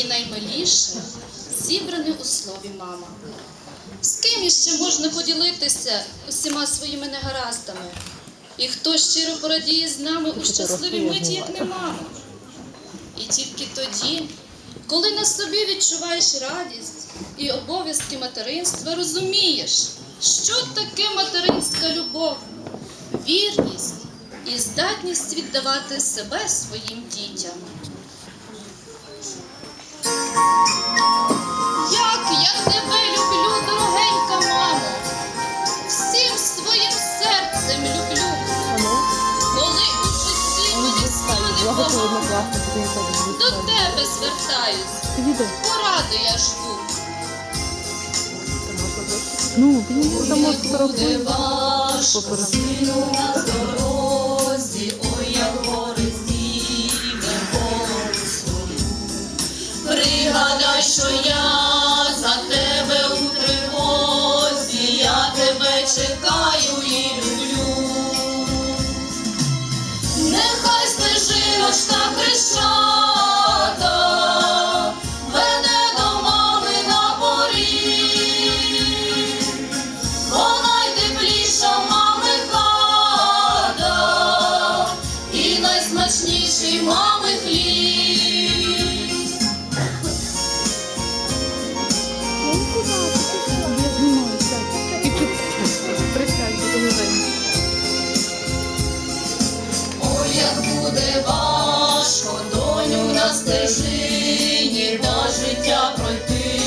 і наймиліше зібране у слові мама. З ким іще можна поділитися усіма своїми негараздами? І хто щиро порадіє з нами у щасливій миті, як не мама? І тільки тоді, коли на собі відчуваєш радість і обов'язки материнства, розумієш, що таке материнська любов, вірність і здатність віддавати себе своїм дітям. Як я тебе люблю, дорогенька мамо, всім своїм серцем люблю. Коли у житті мені стане погано, до тебе звертаюсь, поради я жду. Ну, там Як буде важко сину на дорозі, ой, як буде важко, доню на стежині, та життя пройти,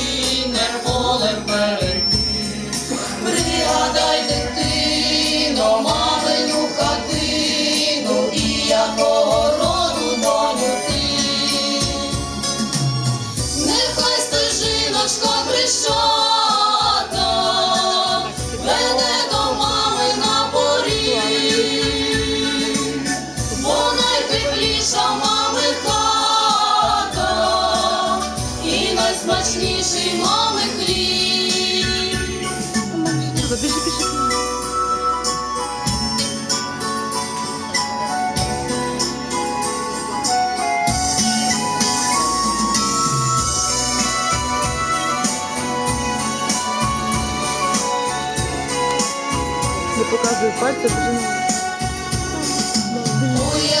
нерволем перейти. Пригадай дитино, маминю хатину, найсмачніший мами хліб. Забіжи, піши. Не показуй пальця, біжи на Ой, як буде